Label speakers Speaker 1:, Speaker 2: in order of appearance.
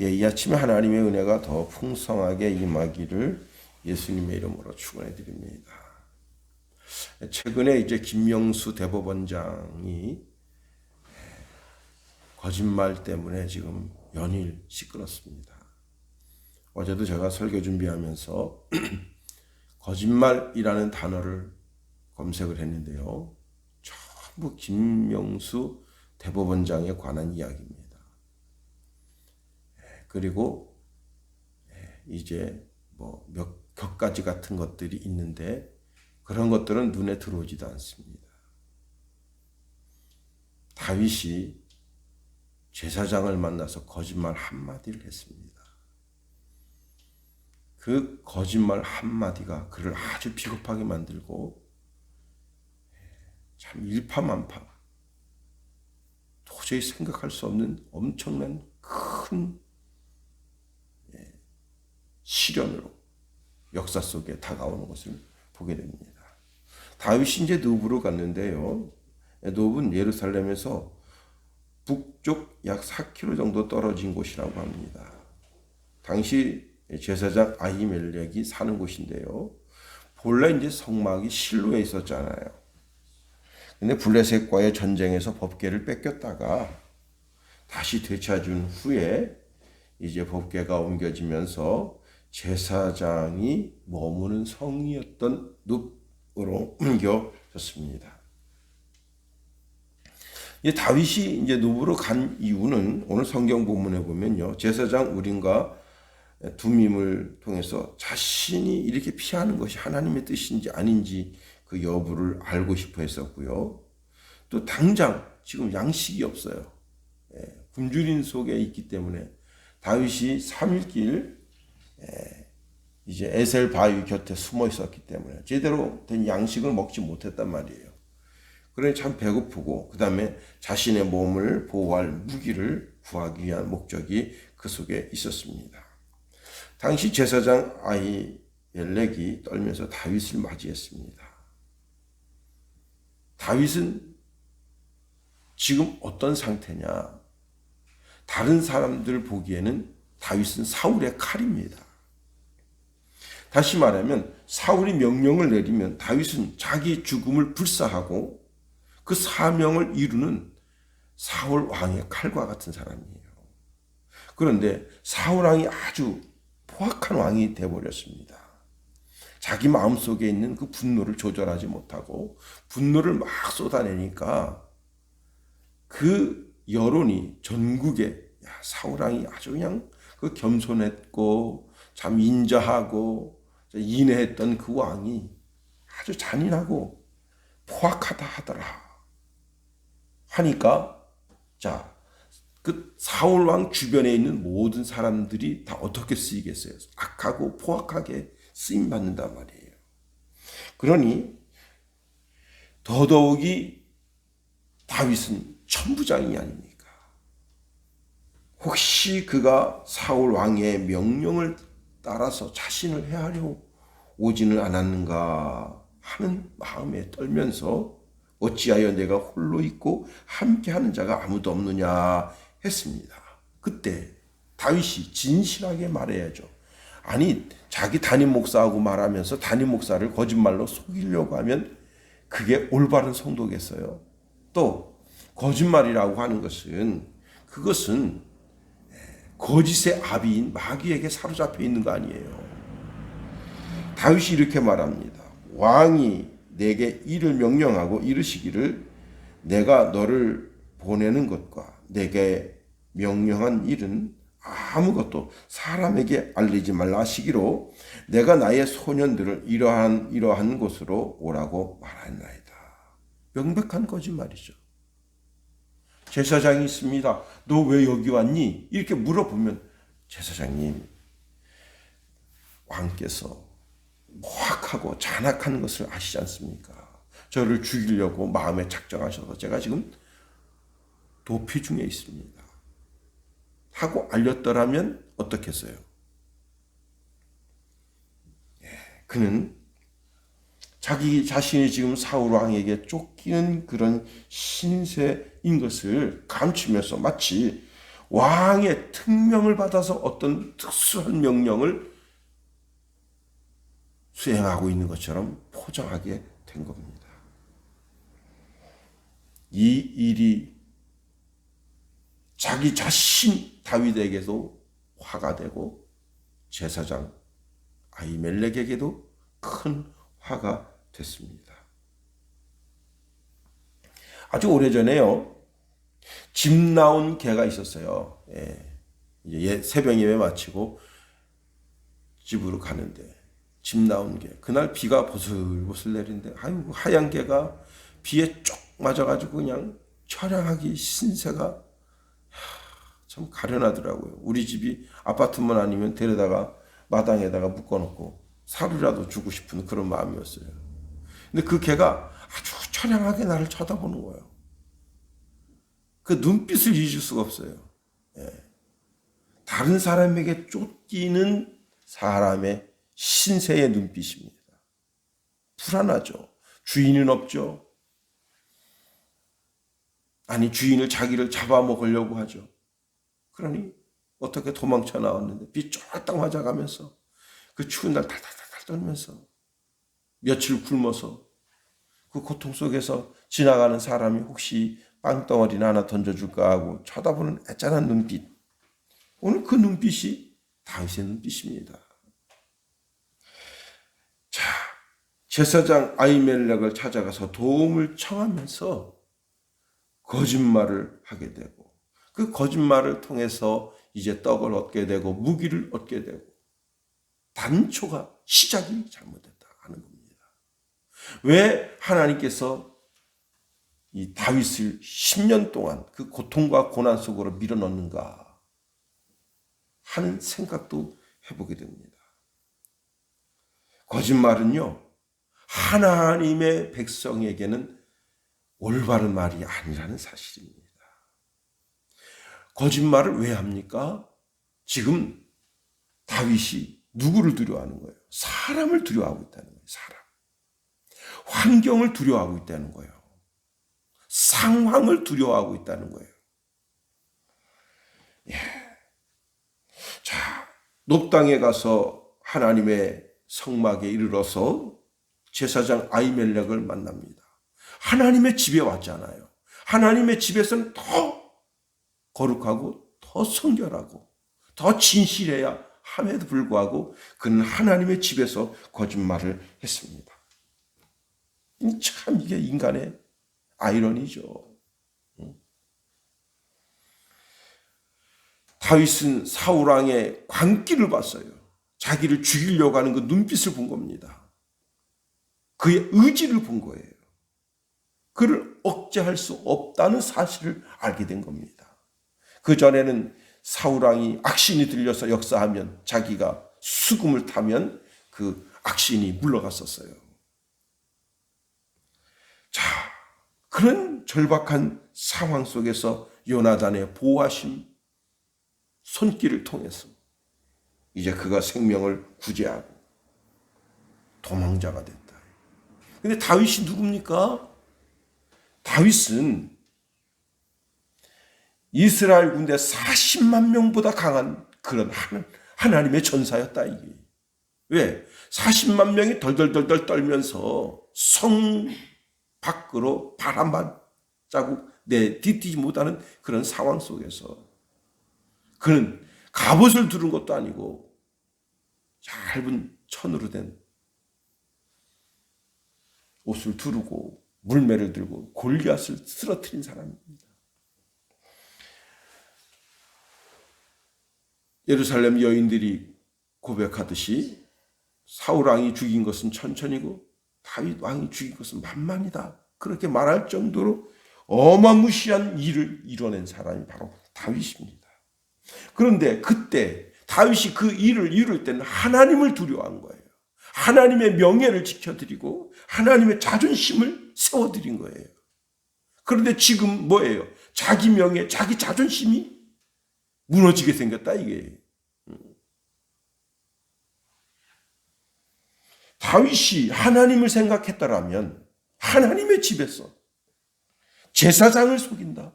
Speaker 1: 예, 이 아침에 하나님의 은혜가 더 풍성하게 임하기를 예수님의 이름으로 축원해 드립니다. 최근에 이제 김명수 대법원장이 거짓말 때문에 지금 연일 시끄럽습니다. 어제도 제가 설교 준비하면서 거짓말이라는 단어를 검색을 했는데요. 전부 김명수 대법원장에 관한 이야기입니다. 그리고 이제 뭐몇몇 가지 같은 것들이 있는데 그런 것들은 눈에 들어오지도 않습니다. 다윗이 제사장을 만나서 거짓말 한마디를 했습니다. 그 거짓말 한마디가 그를 아주 비겁하게 만들고 참 일파만파 도저히 생각할 수 없는 엄청난 큰 시련으로 역사 속에 다가오는 것을 보게 됩니다. 다윗이 이제 노브로 갔는데요. 노브는 예루살렘에서 북쪽 약 4km 정도 떨어진 곳이라고 합니다. 당시 제사장 아히멜렉이 사는 곳인데요. 본래 이제 성막이 실로에 있었잖아요. 근데 블레셋과의 전쟁에서 법궤를 뺏겼다가 다시 되찾은 후에 이제 법궤가 옮겨지면서 제사장이 머무는 성이었던 눕으로 옮겨졌습니다. 이 다윗이 이제 눕으로 간 이유는 오늘 성경 본문에 보면요. 제사장 우림과 두밈을 통해서 자신이 이렇게 피하는 것이 하나님의 뜻인지 아닌지 그 여부를 알고 싶어 했었고요. 또 당장 지금 양식이 없어요. 예, 굶주린 속에 있기 때문에 다윗이 3일길 이제 에셀 바위 곁에 숨어 있었기 때문에 제대로 된 양식을 먹지 못했단 말이에요. 그러니 참 배고프고 그 다음에 자신의 몸을 보호할 무기를 구하기 위한 목적이 그 속에 있었습니다. 당시 제사장 아이 엘렉이 떨면서 다윗을 맞이했습니다. 다윗은 지금 어떤 상태냐? 다른 사람들 보기에는 다윗은 사울의 칼입니다. 다시 말하면 사울이 명령을 내리면 다윗은 자기 죽음을 불사하고 그 사명을 이루는 사울 왕의 칼과 같은 사람이에요. 그런데 사울 왕이 아주 포악한 왕이 되어버렸습니다. 자기 마음속에 있는 그 분노를 조절하지 못하고 분노를 막 쏟아내니까 그 여론이 전국에 야, 사울 왕이 아주 그냥 그 겸손했고 참 인자하고 인해했던 그 왕이 아주 잔인하고 포악하다 하더라. 하니까 자, 그 사울 왕 주변에 있는 모든 사람들이 다 어떻게 쓰이겠어요? 악하고 포악하게 쓰임 받는단 말이에요. 그러니 더더욱이 다윗은 천부장이 아닙니까? 혹시 그가 사울 왕의 명령을 따라서 자신을 헤아려 오지는 않았는가 하는 마음에 떨면서 어찌하여 내가 홀로 있고 함께하는 자가 아무도 없느냐 했습니다. 그때 다윗이 진실하게 말해야죠. 아니 자기 담임 목사하고 말하면서 담임 목사를 거짓말로 속이려고 하면 그게 올바른 성도겠어요. 또 거짓말이라고 하는 것은 그것은 거짓의 아비인 마귀에게 사로잡혀 있는 거 아니에요. 다윗이 이렇게 말합니다. 왕이 내게 이를 명령하고 이르시기를 내가 너를 보내는 것과 내게 명령한 일은 아무것도 사람에게 알리지 말라 하시기로 내가 나의 소년들을 이러한 이러한 곳으로 오라고 말하나이다. 명백한 거짓말이죠. 제사장이 있습니다. 너 왜 여기 왔니? 이렇게 물어보면 제사장님 왕께서 모악하고 잔악한 것을 아시지 않습니까? 저를 죽이려고 마음에 작정하셔서 제가 지금 도피 중에 있습니다. 하고 알렸더라면 어떻겠어요? 예, 그는 자기 자신이 지금 사울 왕에게 쫓기는 그런 신세인 것을 감추면서 마치 왕의 특명을 받아서 어떤 특수한 명령을 수행하고 있는 것처럼 포장하게 된 겁니다. 이 일이 자기 자신 다윗에게도 화가 되고 제사장 아이멜렉에게도 큰 화가 됐습니다. 아주 오래전에요. 집 나온 개가 있었어요. 예. 이제 새벽 예배 마치고 집으로 가는데 집 나온 개. 그날 비가 보슬보슬 내리는데 아이고 하얀 개가 비에 쪽 맞아가지고 그냥 처량하기 신세가 참 가련하더라고요. 우리 집이 아파트만 아니면 데려다가 마당에다가 묶어놓고 살이라도 주고 싶은 그런 마음이었어요. 근데 그 개가 아주 처량하게 나를 쳐다보는 거예요. 그 눈빛을 잊을 수가 없어요. 예. 다른 사람에게 쫓기는 사람의 신세의 눈빛입니다. 불안하죠. 주인은 없죠. 아니, 주인을 자기를 잡아먹으려고 하죠. 그러니 어떻게 도망쳐 나왔는데 비 쫄딱 맞아가면서 그 추운 날 달달달달 떨면서 며칠 굶어서 그 고통 속에서 지나가는 사람이 혹시 빵덩어리나 하나 던져줄까 하고 쳐다보는 애짠한 눈빛. 오늘 그 눈빛이 다윗의 눈빛입니다. 자, 제사장 아이멜렉을 찾아가서 도움을 청하면서 거짓말을 하게 되고 그 거짓말을 통해서 이제 떡을 얻게 되고 무기를 얻게 되고 단초가 시작이 잘못됐다 하는 겁니다. 왜 하나님께서 이 다윗을 10년 동안 그 고통과 고난 속으로 밀어넣는가 하는 생각도 해보게 됩니다. 거짓말은요, 하나님의 백성에게는 올바른 말이 아니라는 사실입니다. 거짓말을 왜 합니까? 지금 다윗이 누구를 두려워하는 거예요? 사람을 두려워하고 있다는 거예요. 사람. 환경을 두려워하고 있다는 거예요. 상황을 두려워하고 있다는 거예요. 예. 자, 높당에 가서 하나님의 성막에 이르러서 제사장 아이멜렉을 만납니다. 하나님의 집에 왔잖아요. 하나님의 집에서는 더 거룩하고 더 성결하고 더 진실해야 함에도 불구하고 그는 하나님의 집에서 거짓말을 했습니다. 참 이게 인간의 아이러니죠. 다윗은 사울 왕의 광기를 봤어요. 자기를 죽이려고 하는 그 눈빛을 본 겁니다. 그의 의지를 본 거예요. 그를 억제할 수 없다는 사실을 알게 된 겁니다. 그 전에는 사울 왕이 악신이 들려서 역사하면 자기가 수금을 타면 그 악신이 물러갔었어요. 자, 그런 절박한 상황 속에서 요나단의 보호하신 손길을 통해서 이제 그가 생명을 구제하고 도망자가 됐다. 근데 다윗이 누굽니까? 다윗은 이스라엘 군대 40만 명보다 강한 그런 하나님의 전사였다 이게. 왜? 40만 명이 덜덜덜덜 떨면서 성 밖으로 바람 반 자국 내 뒤뛰지 못하는 그런 상황 속에서 그는 갑옷을 두른 것도 아니고 얇은 천으로 된 옷을 두르고 물매를 들고 골리앗을 쓰러뜨린 사람입니다. 예루살렘 여인들이 고백하듯이 사울 왕이 죽인 것은 천천히고 다윗 왕이 죽인 것은 만만이다. 그렇게 말할 정도로 어마무시한 일을 이뤄낸 사람이 바로 다윗입니다. 그런데 그때 다윗이 그 일을 이룰 때는 하나님을 두려워한 거예요. 하나님의 명예를 지켜드리고 하나님의 자존심을 세워드린 거예요. 그런데 지금 뭐예요? 자기 명예, 자기 자존심이 무너지게 생겼다 이게. 다윗이 하나님을 생각했다라면 하나님의 집에서 제사장을 속인다.